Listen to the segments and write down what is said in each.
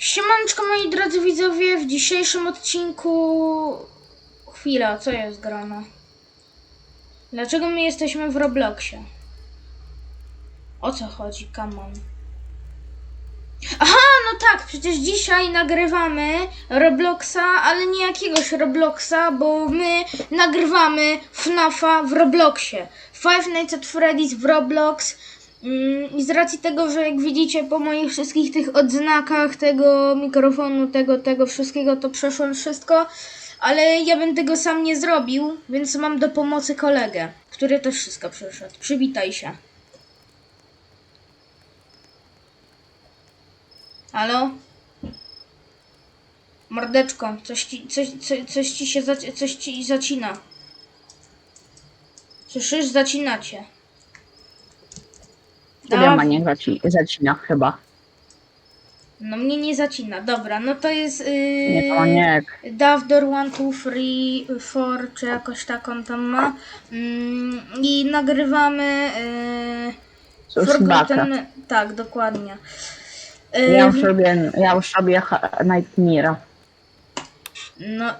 Siemanczko moi drodzy widzowie, w dzisiejszym odcinku... Chwila, co jest grane? Dlaczego my jesteśmy w Robloxie? O co chodzi, come on. Aha, no tak, przecież dzisiaj nagrywamy Robloxa, ale nie jakiegoś Robloxa, bo my nagrywamy FNAFa w Robloxie. Five Nights at Freddy's w Roblox. Mm, I z racji tego, że jak widzicie po moich wszystkich tych odznakach tego mikrofonu, tego, tego wszystkiego, to przeszłem wszystko, ale ja bym tego sam nie zrobił, więc mam do pomocy kolegę, który też wszystko przeszedł. Przywitaj się. Halo? Mordeczko, coś ci, coś, coś, coś ci się coś ci zacina. Słyszysz? Zacina cię. Ciebie ma nie zaci zacina chyba. No mnie nie zacina, dobra, no to jest yy, Nie, to nie. Davdor 1, 2, 3, 4, czy jakoś taką tam ma. Mm, I nagrywamy yy, Cóż, baka. Forgotten... Tak, dokładnie. Yy, Ja już robię, ja już robię ha- Nightmare'a. no,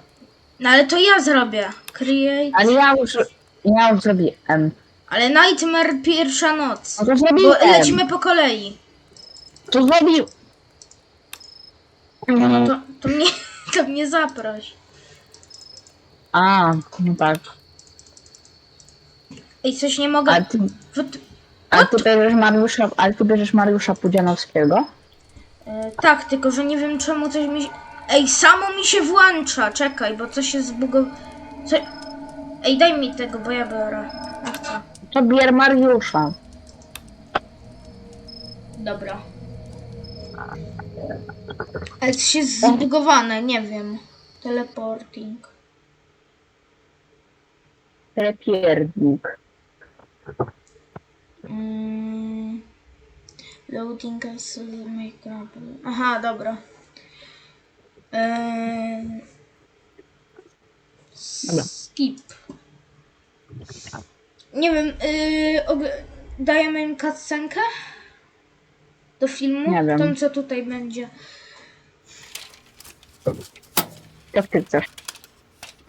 no ale to ja zrobię. Create... Ale ja już, ja już zrobiłem. Ale Nightmare pierwsza noc. No to Bo zrobiłem. lecimy po kolei. To zrobił. To, to, mnie, to mnie zaproś. A, no tak. Ej, coś nie mogę... A ty, Wot- a ty bierzesz Mariusza, ale ty bierzesz Mariusza Pudzianowskiego? E, tak, tylko że nie wiem czemu coś mi się... Ej, samo mi się włącza. Czekaj, bo coś się zbugowało. Co... Ej, daj mi tego, bo ja biorę. Chcę. To bier Mariusza. Dobra. Ale coś jest zbugowane, nie wiem. Teleporting. Telepiernik. Mm. Loading as. Aha, dobra. Eee... Dobra. Skip. Nie wiem, yy, dajemy im cutscenkę? Do filmu? Nie wiem. Tą, co tutaj będzie. To ty chcesz.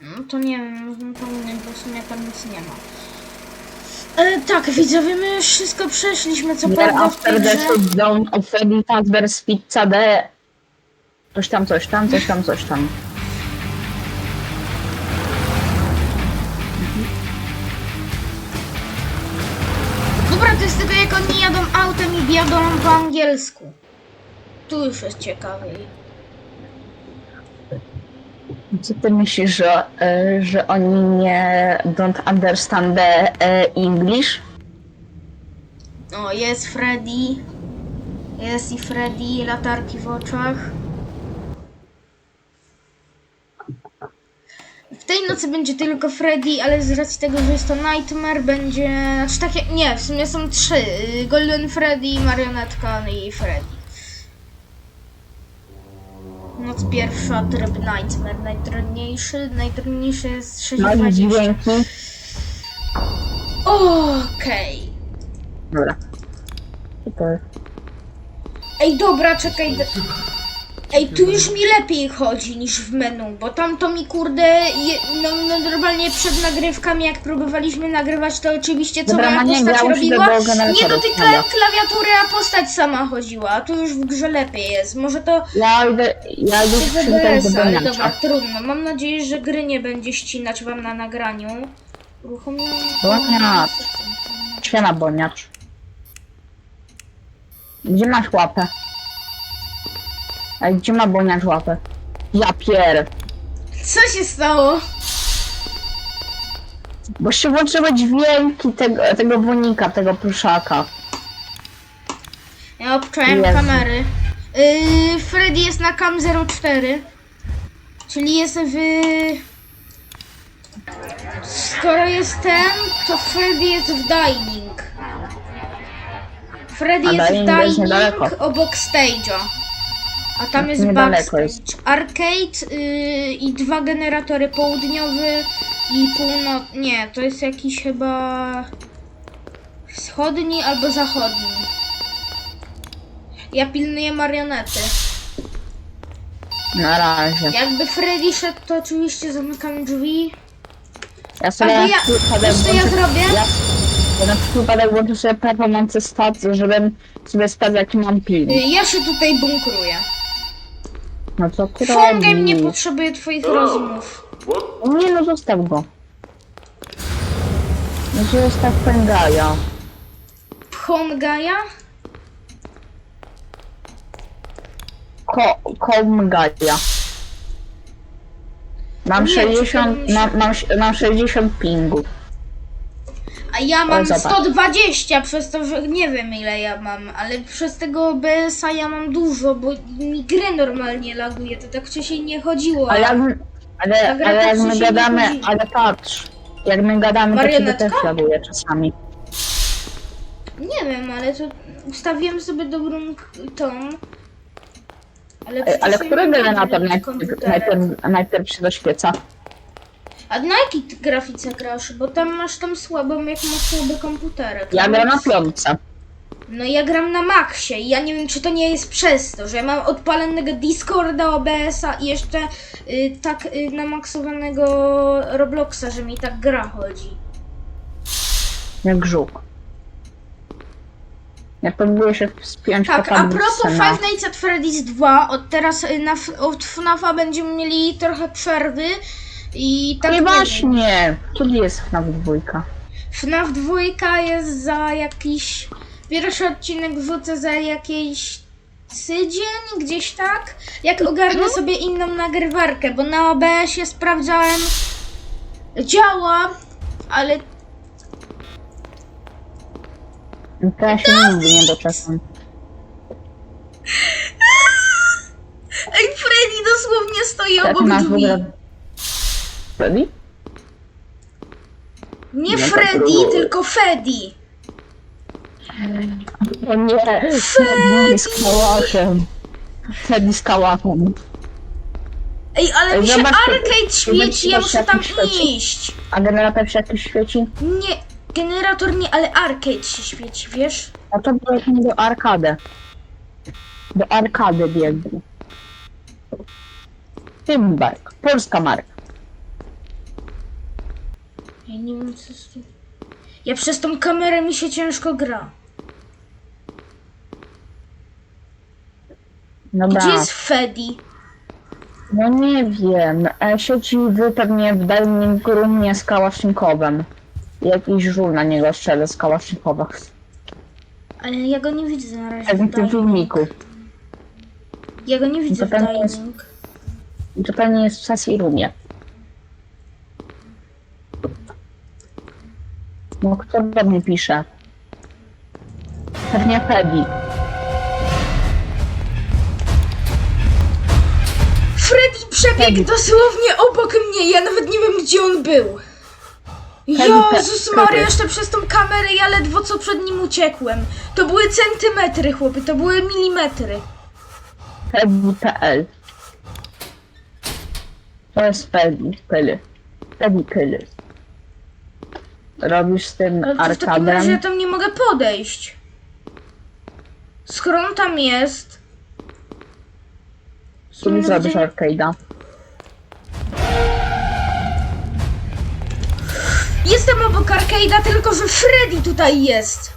No to nie wiem, powinien, bo w sumie tam nic nie ma. E, tak, widzowie, my już wszystko przeszliśmy, co prawda w after tej the grze. shutdown of Freddy Fazbear's Pizza D. Coś tam, coś tam, coś tam, coś tam. Jadą po angielsku. Tu już jest ciekawiej. Co ty myślisz, że, e, że oni nie don't understand the e, English? O, jest Freddy. Jest i Freddy, latarki w oczach. W tej nocy będzie tylko Freddy, ale z racji tego, że jest to Nightmare, będzie... Znaczy takie... Nie, w sumie są trzy. Y, Golden Freddy, Marionetka i Freddy. Noc pierwsza, tryb Nightmare. Najtrudniejszy. Najtrudniejszy jest No i 620. dźwięki. Okej. Dobra. Super. Ej, dobra, czekaj. d- Ej, tu już mi lepiej chodzi niż w menu, bo tam to mi kurde, je, no, no normalnie przed nagrywkami, jak próbowaliśmy nagrywać, to oczywiście co Dobra, moja Maniek, postać ja już robiła, idę do generatora, nie dotykałem klawiatury, a postać sama chodziła, a tu już w grze lepiej jest. Może to Ja idę, ja idę z do ale dobra, trudno. Mam nadzieję, że gry nie będzie ścinać wam na nagraniu. Uruchomiłem... Boniacz. Świana boniacz. Gdzie masz łapę? A gdzie ma boniacz łapę? Ja pier. Co się stało? Bo się włączyły dźwięki tego, tego bonika, tego pluszaka. Ja obczałem Jezu. kamery. Yy, Freddy jest na cam 04. Czyli jest w... Skoro jest ten, to Freddy jest w Dining. Freddy A jest w Dying jest Dining niedaleko. obok stage'a. A tam jest Niedaleko backstage. jest. Arcade yy, i dwa generatory południowy i północ... Nie, to jest jakiś chyba... Wschodni albo zachodni. Ja pilnuję marionety. Na razie. Jakby Freddy szedł, to oczywiście zamykam drzwi. Ja sobie Albo na ja, przykład wiesz co ja włączę- zrobię? Ja, ja na przykład włączę sobie performance stat, żebym sobie sprawdził jaki mam ping. Y, Ja się tutaj bunkruję. No co ty nie robisz? potrzebuje twoich rozmów. Nie no, zostaw go. No zostaw pęgaja. Hongaja? Ko, komgaja. Mam Nie, 60, czekaj, mam, mam, mam 60 pingu. Ja mam zobacz. 120 przez to, że nie wiem ile ja mam, ale przez tego OBS-a ja mam dużo, bo mi grę normalnie laguje, to tak wcześniej nie chodziło. Ale jak, my- ale, Ta gra ale tak jak my nie gadamy, ale patrz. Jak my gadamy, to ciebie Marionetka? też laguje czasami. Nie wiem, ale to ustawiłem sobie dobrą k- tą. Ale, przecież Ale ja mam generator żadnych najpierw, najpierw, najpierw się doświeca? A na jakiej ty grafice grasz? Bo tam masz tam słabą, jak masz słaby komputerek. Ja No gram na piątce. No ja gram na Maxie i ja nie wiem, czy to nie jest przez to, że ja mam odpalonego Discorda, OBS-a i jeszcze y, tak y, namaksowanego Robloxa, że mi tak gra chodzi. Jak żuk. Ja próbuję się wspiąć Tak, po a propos na- Five Nights at Freddy's 2, od teraz y, na, od FNAFa będziemy mieli trochę przerwy i tak Nie właśnie! Kiedy jest FNAF dwójka? FNAF 2 jest za jakiś. Pierwszy odcinek wrzucę za jakiś tydzień, gdzieś tak. Jak ogarnę sobie inną nagrywarkę, bo na OBS-ie sprawdzałem. Działa, ale To ja się nigdy nie doczekam. Ej, Freddy dosłownie stoi Jak obok masz w drzwi. ogóle... Freddy? Nie to Freddy, tylko Freddy. O nie! Freddy z kałachem. Freddy z kałachem. Ej, ale mi się zobacz, arcade świeci, ja muszę tam świeci. iść. A generator się jakiś świeci? Nie, generator nie, ale arcade się świeci, wiesz? A to biegnie do arkady. Do arkady biegnie. Tymbark. Polska marka. Nie wiem co z tym. Ja przez tą kamerę mi się ciężko gra. Dobra. Gdzie jest Freddy? No nie wiem. E, siedzi w, pewnie w dalekim grumnie z kałasznikowem. Jakiś żul na niego strzela z kałasznikowa. Ale ja go nie widzę na razie. Pewnie w w tym filmiku. Ja go nie widzę w To jest- dining. I to pewnie jest w sesji roomie. No kto do mnie pisze? Pewnie Freddy. Freddy przebiegł Freddy. dosłownie obok mnie, ja nawet nie wiem gdzie on był. Freddy, Jezus. Maria, jeszcze przez tą kamerę ja ledwo co przed nim uciekłem. To były centymetry, chłopie, to były milimetry. Freddy.pl To jest Freddy. Pyly. Freddy Pyly. Robisz z tym Ale to w takim razie ja tam nie mogę podejść. Skoro on tam jest... Tu mi zrobisz arcade'a. Jestem obok arcade'a, tylko że Freddy tutaj jest.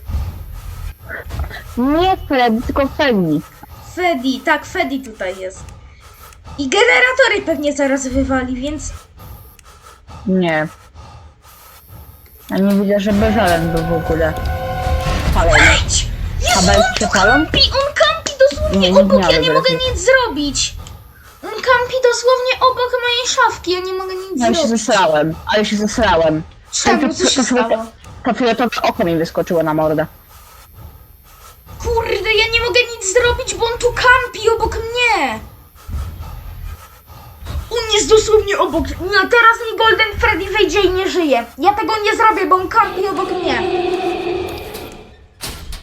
Nie Freddy, tylko Freddy. Freddy, tak, Freddy tutaj jest. I generatory pewnie zaraz wywali, więc... Nie. Ja nie widzę, żeby żaden był w ogóle. Palony. Jezu, Kabelki on tu kampi, on kampi dosłownie Nie, nie obok, ja nie mogę nic zrobić. On kampi dosłownie obok mojej szafki, ja nie mogę nic Ja się zrobić. zesrałem, ale się zesrałem. Czemu? Co się stało? to fioletowe oko mi wyskoczyło na mordę. Kurde, ja nie mogę nic zrobić, bo on tu kampi obok mnie. On jest dosłownie obok. Nie, teraz mi Golden Freddy wejdzie i nie żyje. Ja tego nie zrobię, bo on kampi obok mnie.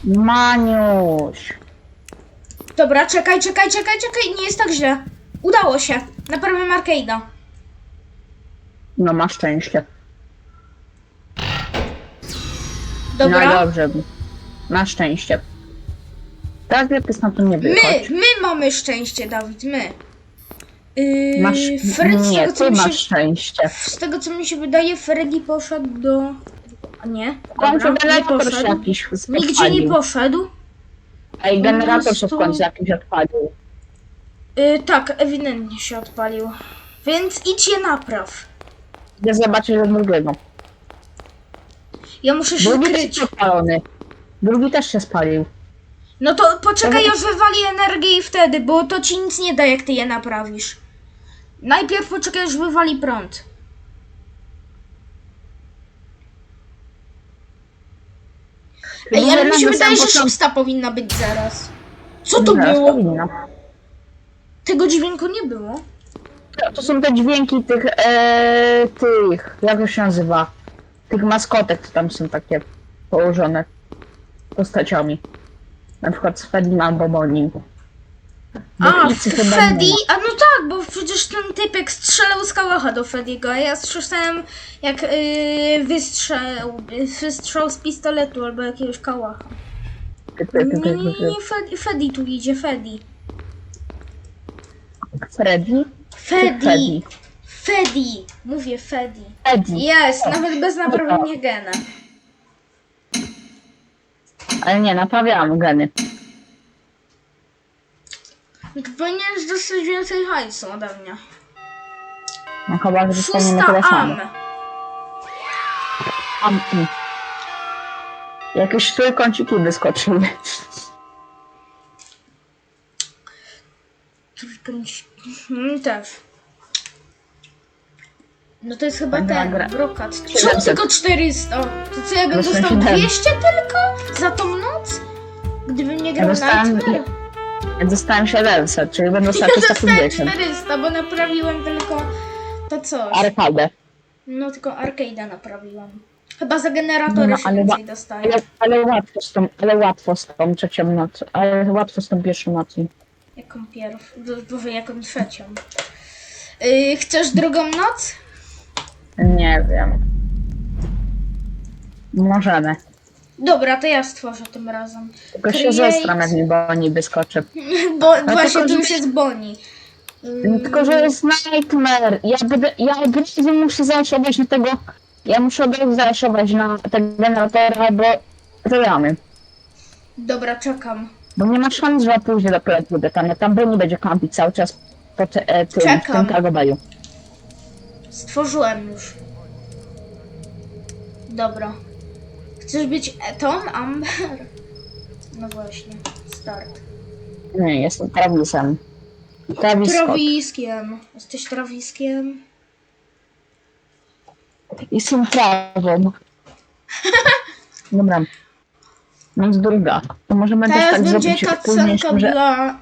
Maniuś. Dobra, czekaj, czekaj, czekaj, czekaj. Nie jest tak źle. Udało się. Naprawiam arcade'a. No ma szczęście. Dobra. No dobrze. Na szczęście. Tak lepiej to nie My, wychodź. my mamy szczęście, Dawid, my. Yy, Masz... Fred, z, Nie, tego, co ty mi masz się, szczęście. z tego co mi się wydaje, Freddy poszedł do... A nie, dobra, nie generator się poszedł. jakiś Nigdzie nie odpalił. poszedł. Ej, generator się w końcu jakiś odpalił. Yy, tak, ewidentnie się odpalił. Więc idź je napraw. Idę zobaczyć od drugiego. Ja muszę się Drugi kryć. też jest odpalony. Drugi też się spalił. No to poczekaj, aż wywali energię i wtedy, bo to ci nic nie da, jak ty je naprawisz. Najpierw poczekaj, aż wywali prąd. Ej, ale mi się wydaje, że szósta powinna być zaraz. Co to Zaraz było? powinna. Tego dźwięku nie było. To są te dźwięki tych, e, tych, jak to się nazywa? Tych maskotek, co tam są takie położone postaciami. Na przykład z Fedim albo Monim. A, nie ma. A no tak, bo przecież ten typek strzelał z kałacha do Freddy'ego, a ja słyszałem jak yy, wystrzał, wystrzał z pistoletu albo jakiegoś kałacha. Nie, nie, nie, nie, Freddy, Freddy tu idzie, Freddy. ty. Freddy? Freddy, Freddy. Freddy, mówię Freddy. Freddy. Jest, nawet bez naprawienia gena. Ale nie, naprawiałam geny. Powinieneś dostać więcej hajsu ode mnie. No chyba, że dostaniemy Szósta tyle samo. am. Amki. Jakieś trójkąciki wyskoczyły. Mm, też. No to jest chyba Dobra, ten, brokat. Czemu 700. tylko 400? To co, ja bym Dostałem dostał 700. 200 tylko? Za tą noc? Gdybym nie grał dostałem- Nightmare? Dostałem 700, czyli będę dostał Ja dostałem 350. 400, bo naprawiłem tylko to coś. Arkadę. No tylko arcade'a naprawiłem. Chyba za generatory No, się ale więcej dostaje. Ale, ale łatwo z tą, ale łatwo z tą trzecią nocą, ale łatwo z tą pierwszą nocą. Jaką pierw? Boże, jaką trzecią. Yy, chcesz drugą noc? Nie wiem. Możemy. Dobra, to ja stworzę tym razem. Tylko się Create. zestram, jak mi Boni wyskoczy. Bo właśnie tylko, tu że- jest Bonnie. Yy, Tylko, że jest Nightmare. Ja będę, ja od razu muszę zaraszować na tego, ja muszę od razu zaraszować na tego generatora, bo wygramy. Dobra, czekam. Bo nie ma szans, że pójdzie do projektu tam, tam Boni będzie kampić cały czas po te, e, tym, w Czekam. tym. Stworzyłem już. Dobra. Chcesz być Eton Amber? No właśnie, start. Nie, jestem Travisem. Travis Scott. Trawiskiem. Jesteś trawiskiem? Jestem trawą. Dobra. Więc druga. To możemy też Teraz tak będzie zrobić cutscenka że dla...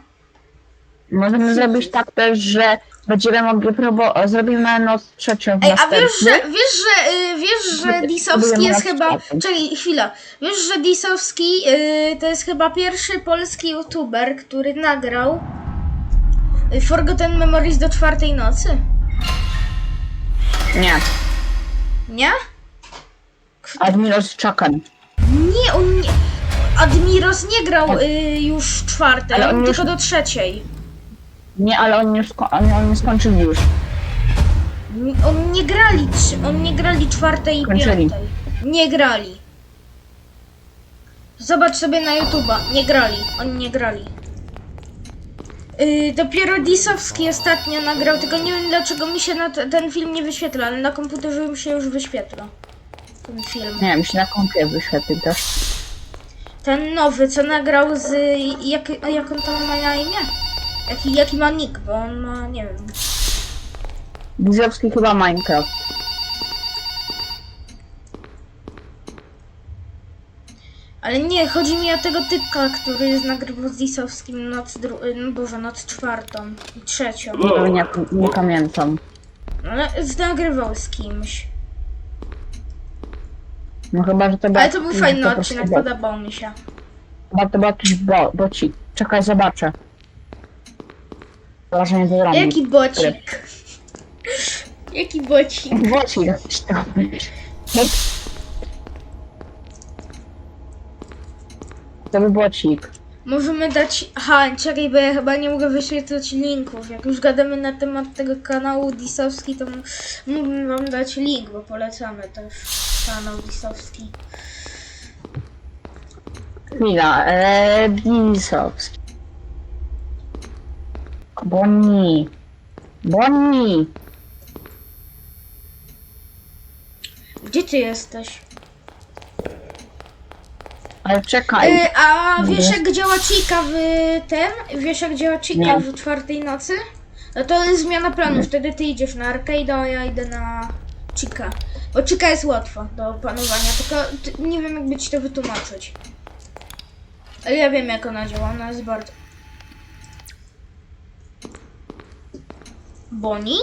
możemy zrobić tak też, że będziemy mogli próbować, zrobimy noc trzecią w Ej, a wiesz, że, wiesz, że, y, wiesz, że Disowski jest chyba... Czekaj, chwila. Wiesz, że Disowski y, to jest chyba pierwszy polski youtuber, który nagrał y, Forgotten Memories do czwartej nocy? Nie. Nie? Admiros Chakan. Nie, on nie... Admiros nie grał y, już czwartej, Ale on on już- tylko do trzeciej. Nie, ale on nie, sko- on, on nie skończył już. On nie grali, on nie grali czwartej i Kończyli. piątej. Nie grali. Zobacz sobie na YouTube'a. Nie grali. Oni nie grali. Yy, dopiero Disowski ostatnio nagrał, tylko nie wiem dlaczego mi się na ten film nie wyświetla, ale na komputerze mi się już wyświetla. Ten film. Nie wiem, się na kompie wyświetlił też. Ten nowy, co nagrał z... Jak, jak on tam ma na imię? Jaki, jaki ma nick, bo on ma, nie wiem. Dizowski chyba Minecraft. Ale nie, chodzi mi o tego typka, który nagrywał z Disowskim noc dru... y, no Boże, noc czwartą i trzecią. Nie, nie, nie pamiętam. Ale nagrywał z kimś. No chyba, że to był Ale to był fajny odcinek, podobał mi się. Chyba to był jakiś bo, bocik. Czekaj, zobaczę. Do ramy. Jaki bocik? Jaki bocik? Bocik jakiś to. To był bocik. Możemy dać. Aha, czekaj, bo ja chyba nie mogę wyświetlać linków. Jak już gadamy na temat tego kanału Disowski, to mógłbym wam dać link, bo polecamy też kanał Disowski. Chwila, eee, Disowski. Boni. Boni. Gdzie ty jesteś? Ale czekaj. Y, a wiesz jak działa Chica w tym? Wiesz jak działa Nie. w czwartej nocy? No to jest zmiana planu, wtedy ty idziesz na arcade, a ja idę na Chica. Bo Chica jest łatwa do opanowania, tylko ty, nie wiem jakby ci to wytłumaczyć. Ale ja wiem jak ona działa, ona jest bardzo... Boni?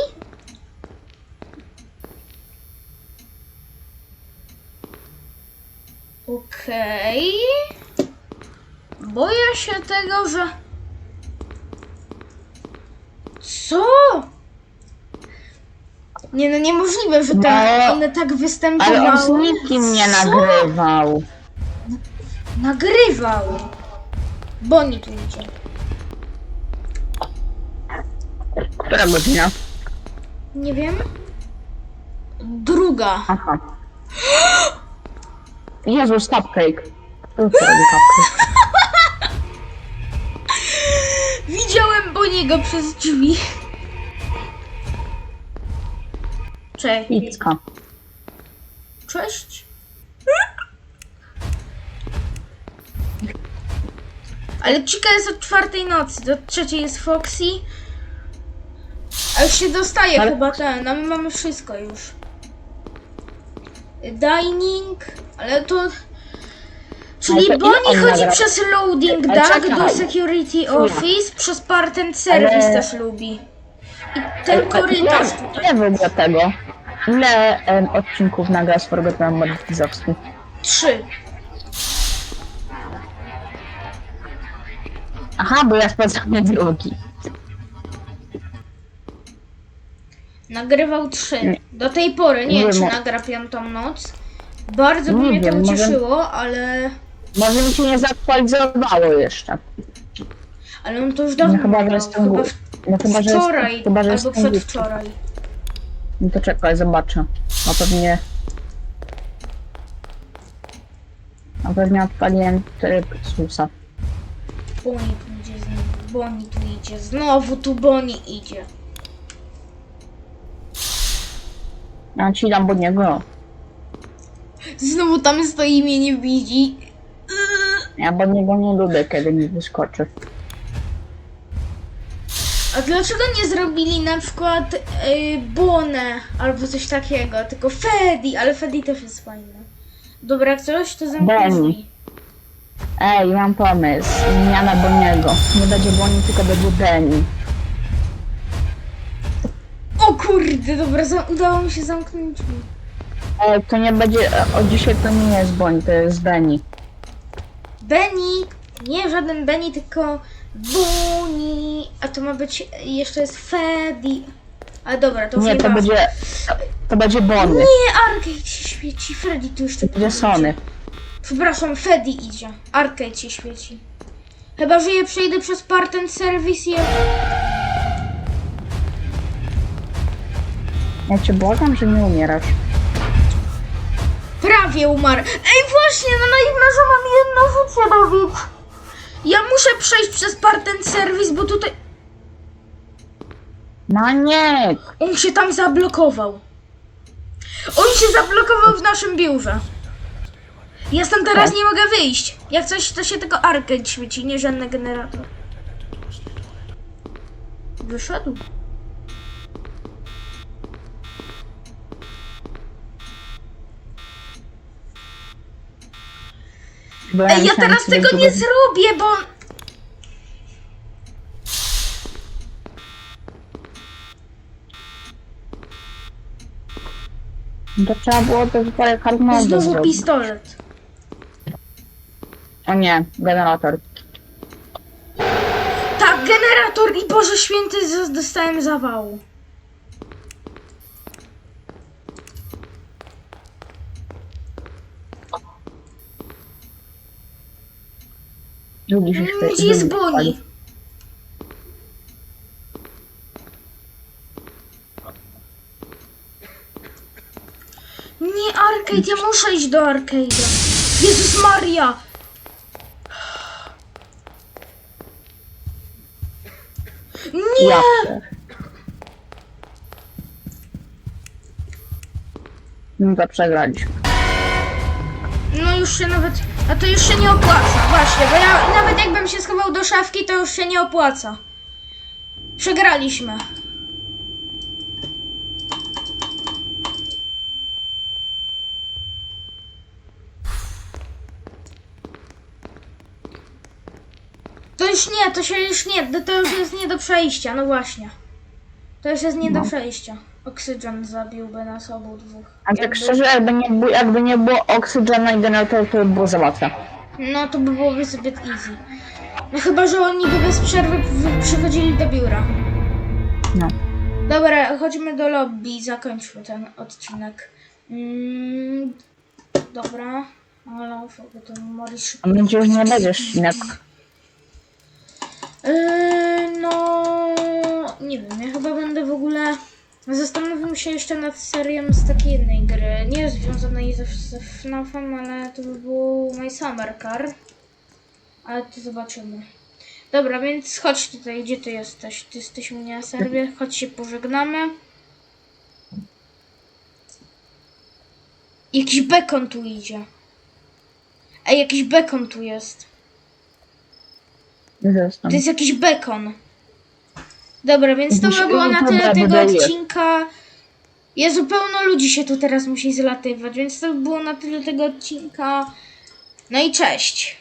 Okej. Boję się tego, że. Co? Nie no, niemożliwe, że te, No, one tak Ale występowały. on z nikim nie Co? nagrywał. Nagrywał. Boni tu idzie. Która godzina? Nie wiem. Druga. Aha. Jezus, cupcake. Co robi cupcake? Widziałem Boniego przez drzwi. Cześć. Pizka. Cześć. Ale Chica jest od czwartej nocy, do trzeciej jest Foxy. A już się dostaje Ale- chyba ten, a my mamy wszystko już. Dining, ale to... Czyli to ile Bonnie on chodzi nagrał? przez loading Ale dock czekaj. do security office, przez part and service Ale- też lubi. I ten korytarz tutaj. ile w ogóle tego? Ile em, odcinków nagra z Forgotten Mod Disowski? Trzy. Aha, bo ja sprawdzam drugi. Nagrywał trzy. Do tej pory. Nie wiem, czy mo- nagra piątą noc. Bardzo by Nie mnie to wiem, może- ucieszyło, ale. Może mi się nie zaktualizowało jeszcze. Ale on to już dawno No chyba, że nagrał. jestem Chyba głupi. No chyba, że wczoraj jest, chyba, że albo jestem głupi. przedwczoraj. No to czekaj, zobaczę. No pewnie... Na pewnie odpaliłem tryb Susa. Boni tu idzie znowu. Boni tu idzie. Znowu tu Boni idzie. Ja ci dam pod niego. Znowu tam stoi i mnie nie widzi. Ja pod niego nie lubię, kiedy mi wyskoczy. A dlaczego nie zrobili na przykład yy, Bonę albo coś takiego, tylko Fedi, ale Fedi też jest fajny. Dobra, jak coś, to zamknij. Ej, mam pomysł. Zmiana Boniego. Nie będzie Boni, tylko będzie Benny. O kurde, dobra, za- udało mi się zamknąć drzwi. Ej, to nie będzie... e, Od dzisiaj to nie jest Boni, to jest Benny. Benny, nie żaden Benny, tylko Boni, a to ma być, jeszcze jest Fedi. A dobra, to już Nie, to będzie... To będzie Bonny. Nie, Arcade się świeci, Freddy tu jeszcze będzie Sony. Przepraszam, Freddy idzie. Arcade się świeci. Chyba, że ja przejdę przez part and service i... Ja cię błagam, że nie umierasz. Prawie umarł. Ej, właśnie, no najmniej, że mam jedno życie, Dawid. Ja muszę przejść przez part and service, bo tutaj... Maniek! On się tam zablokował. On się zablokował w naszym biurze. Ja stąd teraz nie mogę wyjść. Jak coś, to się tylko arcade świeci, nie żadny generator. Wyszedł. Ej, ja teraz tego nie zrobię, bo... To trzeba było to parę kartnowy Znowu pistolet. O nie, generator. Tak, generator i Boże Święty, z- dostałem zawału. Drugi się Mm, Gdzie jest pali. Nie, arcade, ja muszę iść do arcade'a. Jezus Maria! Nie! No to przegraliśmy. No już się nawet... A to już się nie opłaca, właśnie, bo ja nawet jakbym się schował do szafki, to już się nie opłaca. Przegraliśmy. To już nie, to się już nie, to już jest nie do przejścia, no właśnie. To już jest nie do No. przejścia. Oksygen zabiłby nas obu dwóch. A tak Jakby- szczerze, jakby nie, było- jakby nie było oksygena i generatorów, to by było za łatwe. No to by byłoby zbyt easy. No chyba, że oni by bez przerwy przychodzili do biura. No. Dobra, chodźmy do lobby i zakończmy ten odcinek. Mm, dobra. Ale fogę to Morris A będzie już nie będzie śnieg. Yy, no nie wiem, ja chyba będę w ogóle zastanowił się jeszcze nad serią z takiej jednej gry, nie związanej ze, ze FNAF-em, ale to by był My Summer Car. Ale to zobaczymy. Dobra, więc chodź tutaj, gdzie ty jesteś? Ty jesteś u mnie na serwie, chodź się pożegnamy. Jakiś bekon tu idzie. Ej, jakiś bekon tu jest. Zresztą. To jest jakiś bekon. Dobra, więc to by było na tyle tego odcinka. Jezu, pełno ludzi się tu teraz musi zlatywać, więc to by było na tyle tego odcinka. No i cześć.